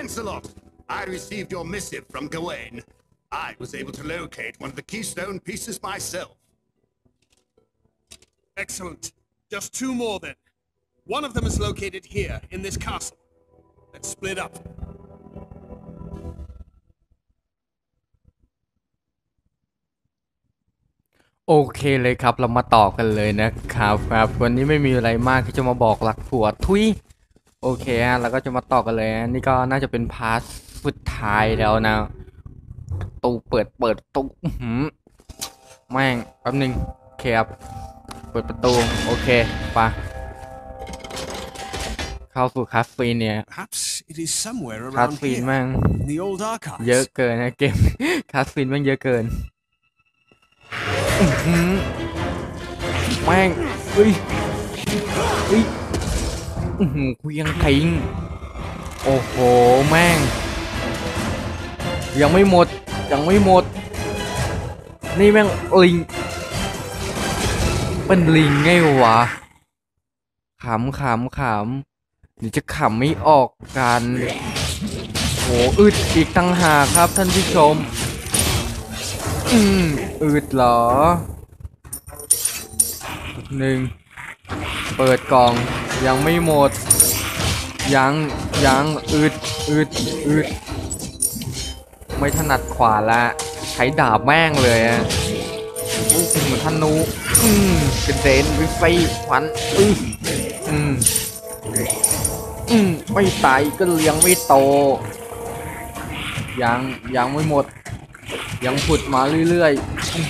Lancelot, I received your missive from Gawain. I was able to locate one of the keystone pieces myself. Excellent. Just two more then. One of them is located here, in this castle. Let's split up. โอเคเลยครับ เรามาต่อกันเลยนะครับครับ วันนี้ไม่มีอะไรมากที่จะมาบอกหลักผัวทุย โอเคฮะเราก็จะมาต่อกันเลยฮะนี่ก็น่าจะเป็นพาร์ทสุดท้ายแล้วนะตูเปิดเปิดตูอื้อหือแม่งแป๊บนึงโอเคครับเปิดประตู โอเคไปะเข้าสู่คาสฟีนเนี่ย Perhaps it is somewhere คาส around ฟีน here. แม่ง In the old archives. เยอะเกินนะเกมคาสฟินแม่งเยอะเกินอื้อหือแม่งเฮ้ยเฮ้ยอื้อหือ คุยยังทิ้งโอ้โห แม่ง ยังไม่หมด ยังไม่หมด นี่แม่งลิง เป็นลิงไงวะ ขำขำขำเดี๋ยวจะขำไม่ออกกันโหอึดอีกตั้งหากครับท่านผู้ชม อืมอึดเหรอหนึ่ง เปิดกล่อง ยังไม่หมด ยังยังอึดอึดอึดไม่ถนัดขวาละ ใช้ดาบแม่งเลยอะเหมือนธนูอืมกระเด็นไปไฟฟันอืออืมอืมไม่ตายก็เลี้ยงไม่โต ยังยังไม่หมด ยังผุดมาเรื่อยๆอื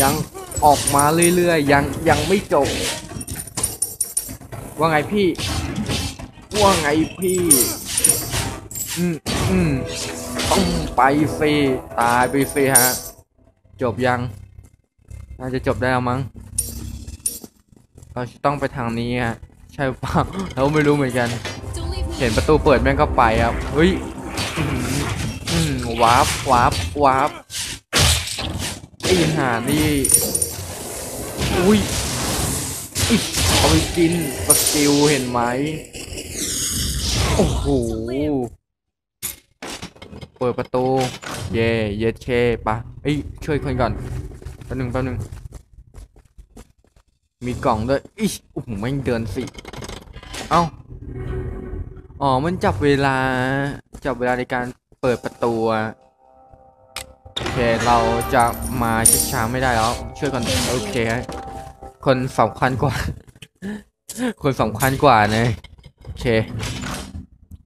ยังออกมาเรื่อยๆ ยังยังไม่จบ ว่าไงพี่ ว่าไงพี่ อืมอืมต้องไปฟรีตายไปฟรีฮะ จบยัง น่าจะจบได้แล้วมั้ง เราต้องไปทางนี้ฮะ ใช่ป่าเราไม่รู้เหมือนกัน เห็นประตูเปิดแม่งก็ไปครับ เฮ้ย อื้อหืออืมวาร์ปวาร์ปวาร์ปไอ้ห่านี่ อุ้ยอิ๊ย เอาไปกินสกิลเห็นไหมโอ้โหเปิดประตู เย่เย็ดเคปะเอ้ยช่วยคนก่อนแป๊บนึงแป๊บนึงมีกล่องด้วยอิ๊ยโอ้โหแม่เดินสิเอ้าอ๋อมันจับเวลาจับเวลาในการเปิดประตูโอเคเราจะมาช้าๆไม่ได้แล้วช่วยกันโอเค คนสำคัญกว่า คนสำคัญกว่าเนะโอเค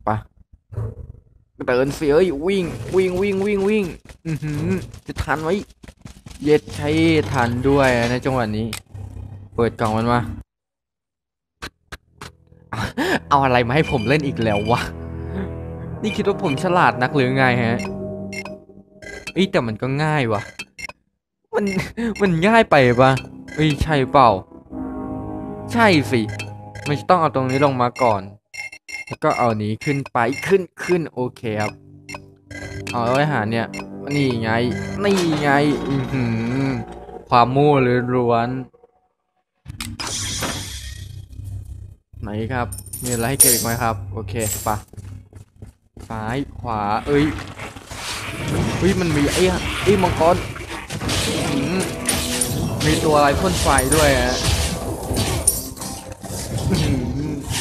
ไปะเดินสิเอ้ยวิ่ง วิ่งวิ่งวิ่งวิ่งอือหือจะทันไหมเย็ดใช้ทันด้วยในจังหวะนี้ เปิดกล่องมันมาเอาอะไรมาให้ผมเล่นอีกแล้ววะ นี่คิดว่าผมฉลาดนักหรือไงฮะเอ้ยแต่มันก็ง่ายวะมัน มันง่ายไปปะ เอ้ยใช่เปล่า ใช่สิ มันจะต้องเอาตรงนี้ลงมาก่อน แล้วก็เอานี้ขึ้นไปขึ้นขึ้นโอเคครับ เอาไว้หาเนี่ย นี่ไง นี่ไง อือหือ ความมู่วเลยล้วน ไหนครับ มีอะไรให้เก็บอีกไหมครับ โอเคปะซ้ายขวา เอ้ยเฮ้ยมันมีไอ้ไอ้มังกรอื้อหือ มีตัวอะไรพ่นไฟด้วยฮะ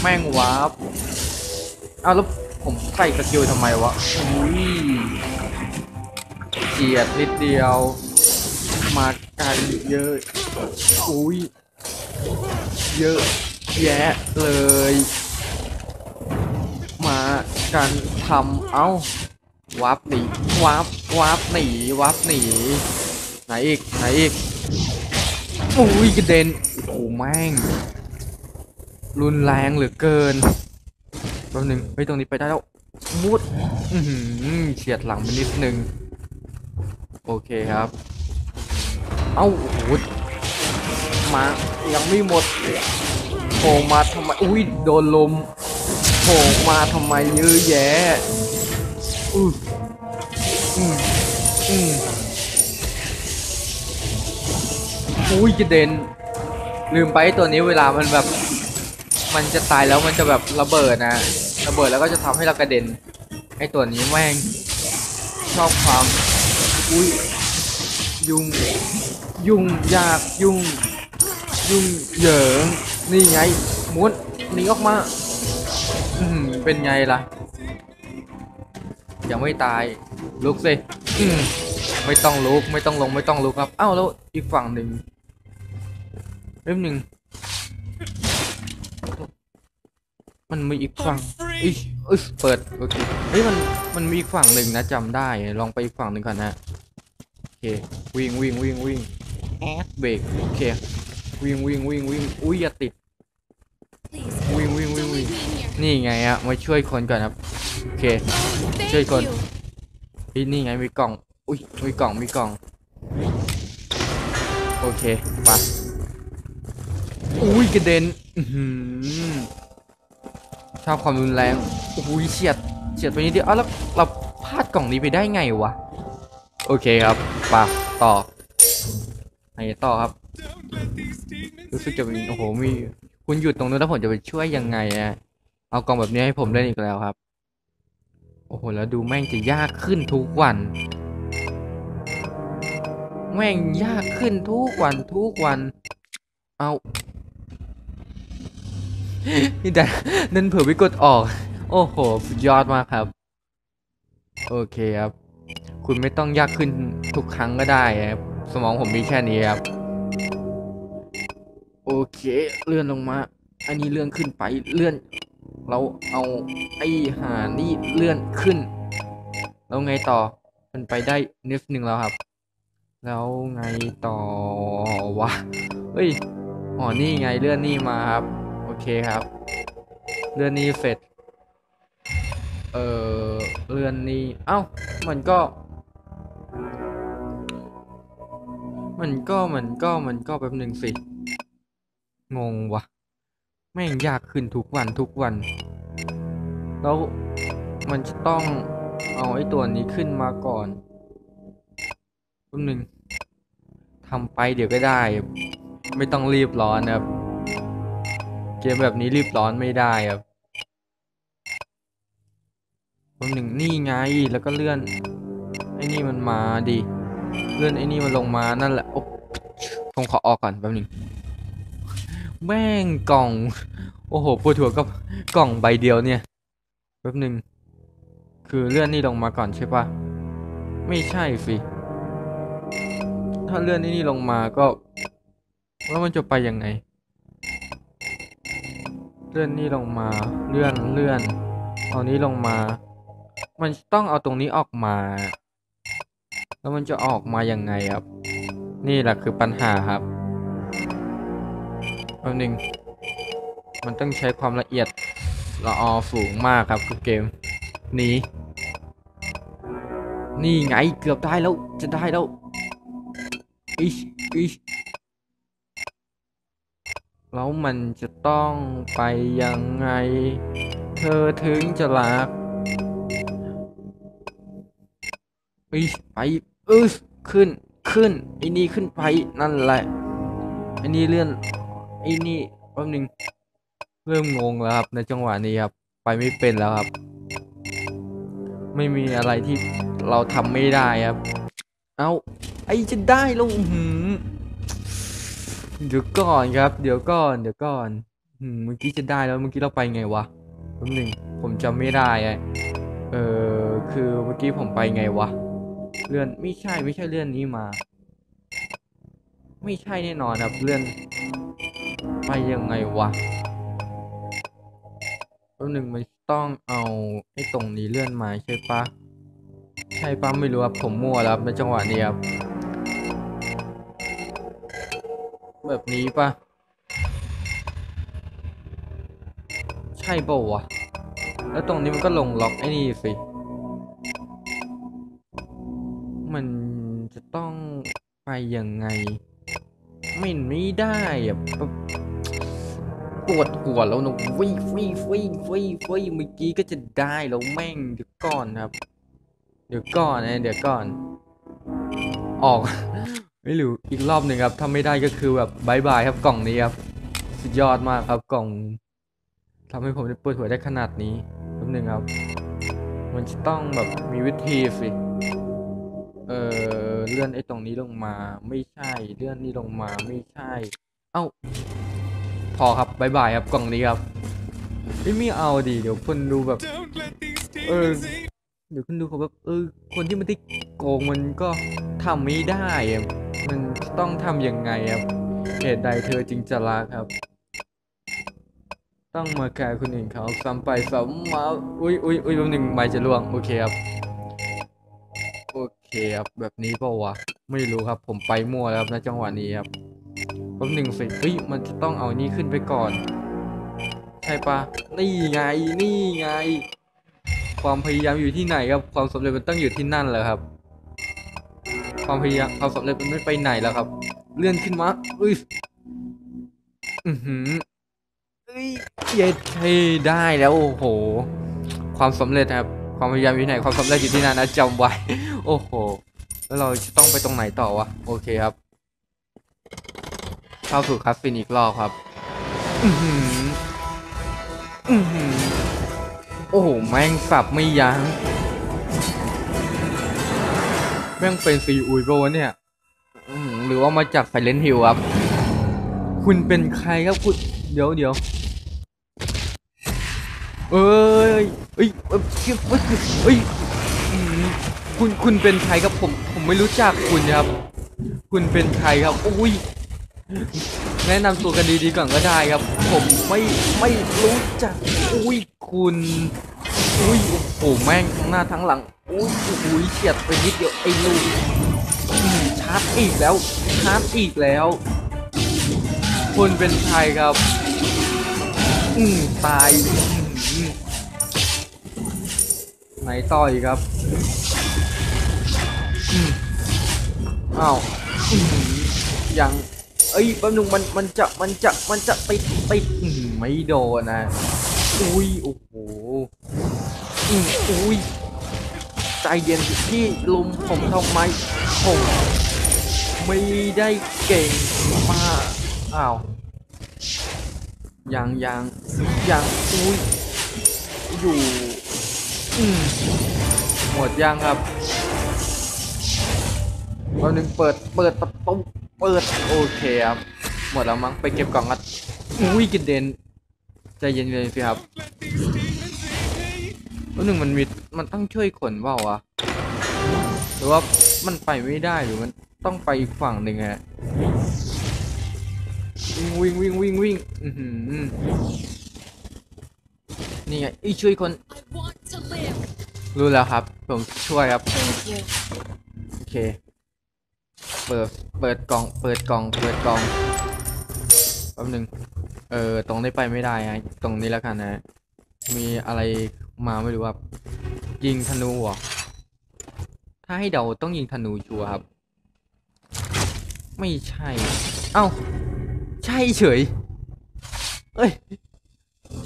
แม่งวาร์ปอ้าวแล้วผมใส่สกิลทำไมวะอุ้ยเกียดนิดเดียว มากันเยอะ อุ้ย เยอะแยะเลย มากันทำเอ้าวับหนีวับวับหนีวับหนีไหนอีกไหนอีก อุ้ยกระเด็นโอ้โหแม่ง รุนแรงเหลือเกินแป๊บหนึงเฮ้ยตรงนี้ไปได้แล้วมุดเฉียดหลังไปนิดนึง โอเคครับ เอ้าโอ้โหมายังไม่หมดโผล่มาทำไม อุ้ยโดนลมโผล่มาทำไมเยอะแยะอืออืมอืม อุ้ยกระเด็น ลืมไปตัวนี้เวลามันแบบ มันจะตายแล้วมันจะแบบระเบิดนะระเบิดแล้วก็จะทำให้เรากระเด็นไอตัวนี้แม่งชอบความอุ้ยยุ่งยุ่งยากยุ่งยุ่งเหยิงนี่ไงมุดหนีออกมาอืมเป็นไงล่ะ ยังไม่ตายลุกสิอืมไม่ต้องลุกไม่ต้องลงไม่ต้องลุกครับ เอ้าแล้วอีกฝั่งหนึ่ง เล่มหนึ่งมันมีอีกฝั่งอีกอึสเปิดโอเคเฮ้ยมันมันมีอีกฝั่งหนึ่งนะจำได้ลองไปอีกฝั่งหนึ่งก่อนนะโอเควิ่งวิ่งวิ่งวิ่งแอดเบรกโอเควิ่งวิ่งวิ่งวิ่งอุ้ยอย่าติด Please, Wing, wing, wing, don't wing. leave me in here. นี่ไงอะมาช่วยคนก่อนครับโอเค Thank Chơi con. you. นี่นี่ไงมีกล่องอุ้ยมีกล่องมีกล่องโอเคไป อุ้ยกระเด็นชอบความรุนแรงอุ้ยเฉียดเฉียดไปนิดเดียวอ้าวแล้วเราพลาดกล่องนี้ไปได้ไงวะ โอเคครับไปต่อไหนต่อครับ รู้สึกจะมีโอ้โหมีคุณหยุดตรงนู้นแล้วผมจะไปช่วยยังไงอะเอากล่องแบบนี้ให้ผมเล่นอีกแล้วครับ โอ้โหแล้วดูแม่งจะยากขึ้นทุกวัน แม่งยากขึ้นทุกวันทุกวัน เอา นี่แต่นั่นเผื่อไปกดออก โอ้โหยอดมากครับ โอเคครับ คุณไม่ต้องยากขึ้นทุกครั้งก็ได้ครับ สมองผมมีแค่นี้ครับ โอเค เลื่อนลงมา อันนี้เลื่อนขึ้นไป เลื่อน เราเอาไอ้หานี่เลื่อนขึ้น แล้วไงต่อ มันไปได้นิดนึงแล้วครับ แล้วไงต่อวะ เฮ้ยอ๋อนี่ไงเลื่อนนี่มาครับ เคครับเลื่อนนี่เสร็จ เออเลื่อนนี่เอ้า มันก็ มันก็มันก็มันก็แป๊บหนึ่งสิ งงวะแม่งยากขึ้นทุกวันทุกวัน แล้วมันจะต้องเอาไอ้ตัวนี้ขึ้นมาก่อนแป๊บหนึ่งทำไปเดี๋ยวก็ได้ ไม่ต้องรีบร้อนนะครับ เกมแบบนี้รีบร้อนไม่ได้ครับแป๊บหนึ่งนี่ไงแล้วก็เลื่อน ไอ้นี่มันมาดิเลื่อนไอ้นี่มันลงมานั่นแหละโอ๊ะผมขอออกก่อนแป๊บหนึงแม่งกล่อง โอ้โหปวดหัวกับกล่องใบเดียวเนี่ยแป๊บหนึ่งคือเลื่อนนี่ลงมาก่อนใช่ปะไม่ใช่สิถ้าเลื่อนนี่นี่ลงมาก็ว่ามันจะไปยังไง เลื่อนนี่ลงมาเลื่อนเลื่อนเอานี้ลงมา มันต้องเอาตรงนี้ออกมา แล้วมันจะออกมายังไงครับ นี่แหละคือปัญหาครับแป๊บนึงมันต้องใช้ความละเอียดละออสูงมากครับคือเกมนี้นี่ไงเกือบได้แล้วจะได้แล้วอิชอิช แล้วมันจะต้องไปยังไง เธอถึงจะรักอิชไปอึสขึ้นขึ้นไอ้นี่ขึ้นไปนั่นแหละไอ้นี่เลื่อนไอ้นี่แป๊บนึงเริ่มงงแล้วครับ ในจังหวะนี้ครับ ไปไม่เป็นแล้วครับ ไม่มีอะไรที่เราทำไม่ได้ครับ เอาไอจะได้แล้วหือ เดี๋ยวก่อนครับ เดี๋ยวก่อน เดี๋ยวก่อนเมื่อกี้จะได้แล้วเมื่อกี้เราไปไงวะแป๊บนึงผมจำไม่ได้อเออคือเมื่อกี้ผมไปไงวะ เลื่อนไม่ใช่ไม่ใช่เลื่อนนี้มา ไม่ใช่แน่นอนครับเลื่อน ไปยังไงวะแป๊บหนึ่งมันต้องเอาไอ้ตรงนี้เลื่อนมาใช่ปะใช่ปะไม่รู้ครับผมมั่วแล้วในจังหวะนี้ครับ แบบนี้ปะใช่ปะวะ แล้วตรงนี้มันก็ลงล็อกไอ้นี่สิ มันจะต้องไปยังไง ไม่ไม่ได้อะปวดหัวแล้วนะวิวิวิวิวิเมื่อกี้ก็จะได้แล้วแม่งเดี๋ยวก่อนครับ เดี๋ยวก่อนนะเดี๋ยวก่อน ออก ไม่รู้อีกรอบหนึ่งครับถ้าไม่ได้ก็คือแบบบายบายครับกล่องนี้ครับสุดยอดมากครับกล่องทำให้ผมได้ปวดหัวได้ขนาดนี้แหนึ่งครับ มันจะต้องแบบมีวิธีสิเออเลื่อนไอ้ตรงนี้ลงมา ไม่ใช่เลื่อนนี่ลงมาไม่ใช่ เอ้า พอครับบายบายครับกล่องนี้ครับไม่ม่เอาดิเดี๋ยวคนดูแบบ Don't let these Uh, demons eat. เดี๋ยวคุณดูเขาแบบเออคนที่มันที่โกงมันก็ทำไม่ได้ มันต้องทำยังไงครับเหตุใดเธอจึงจะรักครับ ต้องมาแคร์คนอื่นเขาซ้ำไปซ้ำมาอุ้ยอุ้ยอุ้ยแป๊บหนึงไม่จะล่วงโอเคครับโอเคครับแบบนี้เปล่าวะไม่รู้ครับ ผมไปมั่วแล้วครับณจังหวะนี้ครับแป๊บหนึ่งสิเฮ้ยมันจะต้องเอานี่ขึ้นไปก่อน ใช่ปะนี่ไงนี่ไง ความพยายามอยู่ที่ไหนครับ ความสำเร็จมันต้องอยู่ที่นั่นแหละครับ ความพยายามความสำเร็จมันไม่ไปไหนแล้วครับ เลื่อนขึ้นมาอุ้ยอือหือเอ้ยเย็ดเท่ได้แล้วโอ้โห ความสำเร็จครับ ความพยายามอยู่ที่ไหนความสำเร็จอยู่ที่นั่นนะจำไว้ โอ้โห แล้วเราจะต้องไปตรงไหนต่อวะโอเคครับเข้าสู่คัสซินอีกรอบครับ อือหืออือหือโอ้โหแม่งสับไม่ยัง้ง ม่งเป็นซีอุยโบวะเนี่ยอื้อหือหรือว่ามาจากไซเลนฮิลครับ คุณเป็นใครครับคุณ เดี๋ยวเดี๋ยวเอ้ยเอ้ยเอ้ยเอ้ยเอ้ยอื้อหือคุณคุณเป็นใครครับผม ผมไม่รู้จักคุณครับ คุณเป็นใครครับอุ้ยแนะนำตัวกันดีๆก่อนก็ได้ครับ ผมไม่ไม่รู้จักอุ้ยคุณ อุ้ยโอ้โหแม่งทั้งหน้าทั้งหลังอุ้ยโอ้โหเฉียดไปนิดเดียวไอ้ลูกชาร์จอีกแล้วชาร์จอีกแล้ว คุณเป็นใครครับ อืมตายอืมไหนต่ออีกครับอืมอ้าวอื้อหือยังเอ้ยแป๊บนึงมันมันจะมันจะมันจะติดติดอื้อหือไม่โดนนะ อุ้ยโอ้โห อุ้ยใจเย็นพี่ลุมผมทำไมผมไม่ได้เก่งมากอ้าวยังยังยังอุ้ยอยู่อืมหมดยังครับวันหนึ่งเปิดเปิดประตูเปิดโอเคครับหมดแล้วมั้งไปเก็บกล่องกันอุ้ยกระเด็นใจเย็นเลยสิครับ ตัวหนึ่งมันมีมันต้องช่วยขนเปล่าวะหรือว่ามันไปไม่ได้หรือมันต้องไปอีกฝั่งหนึ่งฮะวิ่งวิ่งวิ่งวิ่งวิ่งอือหือนี่ไงอีช่วยคน รู้แล้วครับ ผมช่วยครับ โอเค เปิด เปิดกล่อง เปิดกล่อง เปิดกล่อง แป๊บหนึ่งเออ ตรงนี้ไปไม่ได้ฮะ ตรงนี้แล้วกันนะมีอะไร มาไม่รู้ครับ ยิงธนูเหรอถ้าให้เดาต้องยิงธนูชัวครับ ไม่ใช่ เอ้า ใช่เฉย เอ้ย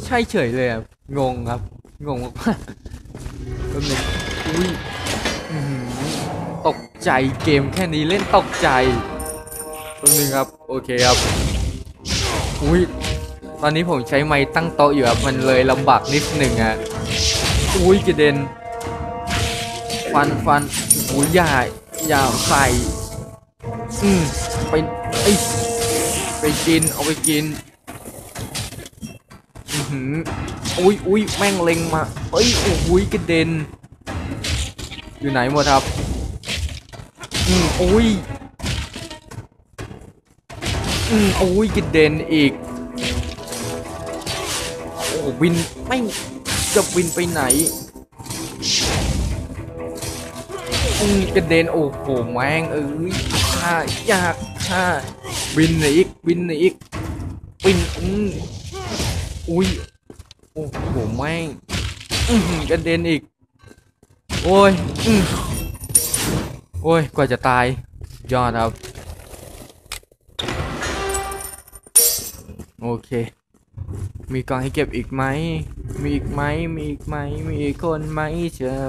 ใช่เฉยเลยครับงงครับ งงมากๆแป๊บหนึงอุ้ยตกใจเกมแค่นี้เล่นตกใจตัวนึงครับ โอเคครับ อุ้ยตอนนี้ผมใช้ไม้ตั้งโต๊ะอยู่ครับ มันเลยลำบากนิดหนึ่งอะ อุ้ยกระเด็น ฟันฟันอุ้ยอย่าอย่าใส่อืมไปไอไปกิน เอาไปกิน อือหืออุ้ยอุ้ยแม่งเล็งมาเอ้ยโอ้ยกระเด็น อยู่ไหนหมดครับ อืมอุ้ยอืมอุ้ยกระเด็นอีก โอ้วินไม่ จะวินไปไหนอืมกระเด็นโอ้โหแมงเอ้ยฆ่ายากฆ่าวินหนีอีกวินหนีอีกวินอืมอุ้ยโอ้โหแมงอือหือกระเด็นอีกโอ้ยอืมโอ้ยกว่าจะตายยอดครับโอเค มีกองให้เก็บอีกไหม มีอีกไหม มีอีกไหม มีอีกคนไหมเจอ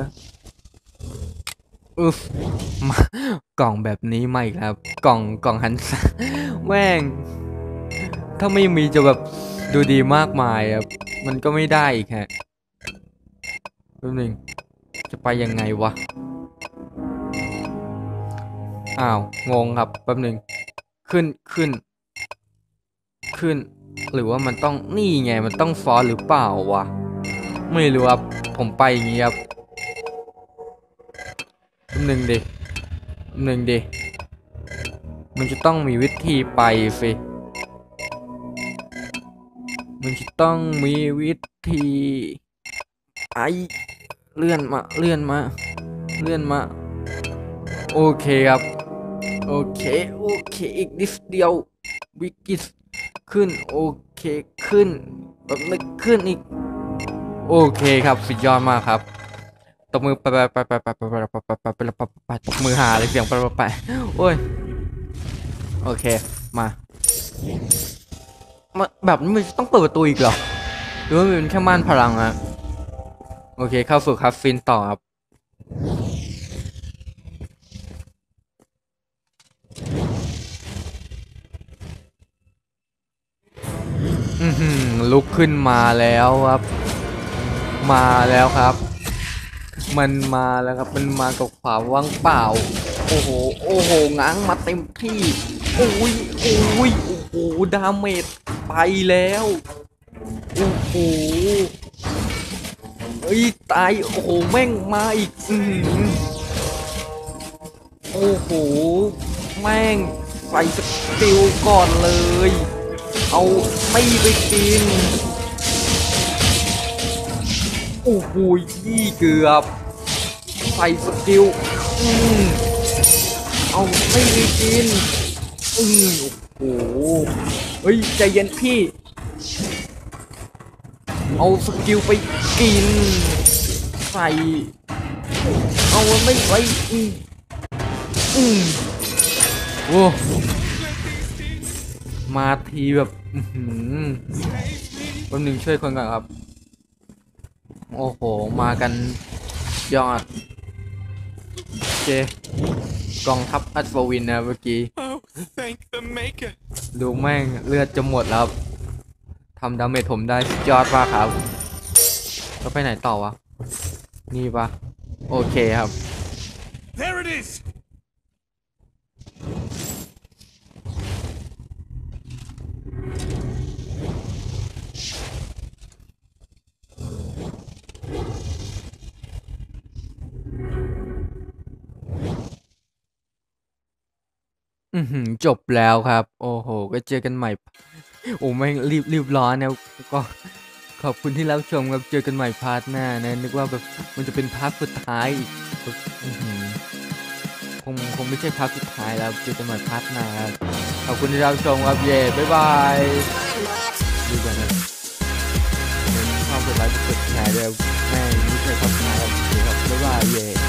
อึฟมากล่องแบบนี้ไม่ครับ กล่องกล่องหันษาแม่ง ถ้าไม่มีจะแบบดูดีมากมายครับ มันก็ไม่ได้อีกฮะแป๊บหนึงจะไปยังไงวะ อ้าว งงครับแป๊บหนึง ขึ้นขึ้น ขึ้น หรือว่ามันต้องนี่ไงมันต้องฟอสหรือเปล่าวะไม่รู้ครับผมไปอย่างงี้ครับหนึ่งดิหนึ่งดิมันจะต้องมีวิธีไปสิมันจะต้องมีวิธีไอเลื่อนมาเลื่อนมาเลื่อนมาโอเคครับโอเคโอเคอีกนิดเดียววิกิต ขึ้นโอเคขึ้นแบบนึกขึ้นอีก โอเคครับสุดยอดมากครับตบมือไปไปไปไปไปไปไปไปไปไปไปไปตบมือหาเลยเสียงไปไปไปโอ้ยโอเคมามาแบบนี้มันต้องเปิดประตูอีกเหรอหรือว่ามันเป็นแค่ม่านพลังอะโอเคเข้าสู่คัฟฟินต่อครับ ลุกขึ้นมาแล้วครับ มาแล้วครับ มันมาแล้วครับ มันมากับความว่างเปล่า โอ้โห โอ้โห ง้างมาเต็มที่ โอ้ย โอ้ย โอ้โห ดาเมจไปแล้ว โอ้โหเอ้ย ตาย โอ้โห แม่งมาอีก อืโอ้โห แม่งใส่สกิลก่อนเลย เอาไม่ไปกิน โอ้โหยี่เกือบ ใส่สกิล อืมเอาไม่ไปกิน อืมโอ้โห เฮ้ย ใจเย็นพี่ เอาสกิลไปกิน ใส่ เอาไม่ไว้อืมอืมโอ้ มาทีแบบอื้อหือแป๊บนึงช่วยคนก่อนครับ โอ้โห มากันยอดโอเคกองทัพอัศวินนะเมื่อกี้ Oh, thank the Maker. ดูแม่งเลือดจะหมดแล้วครับทำดาเมจผมได้สุดยอดมากครับแล้วไปไหนต่อวะ นี่ปะโอเคครับ อือหือ จบแล้วครับ โอ้โหก็เจอกันใหม่ โอ้ไม่งรีบ รีบร้อนนะ ก็ ขอบคุณที่รับชมครับ เจอกันใหม่พาร์ทหน้านะ นึกว่าแบบมันจะเป็นพาร์ทสุดท้ายอีก อื้อหือ คง คงไม่ใช่พาร์ทสุดท้ายแล้ว เจอกันใหม่พาร์ทหน้าครับ ขอบคุณที่รับชมครับ เย่บ๊ายบาย ดูกันนะเน้นชอบกดไลค์กดแชร์ด้วยแม่ไม่ใช่พาร์ทสุดท้ายครับโอเคครับบ๊ายบาย เย่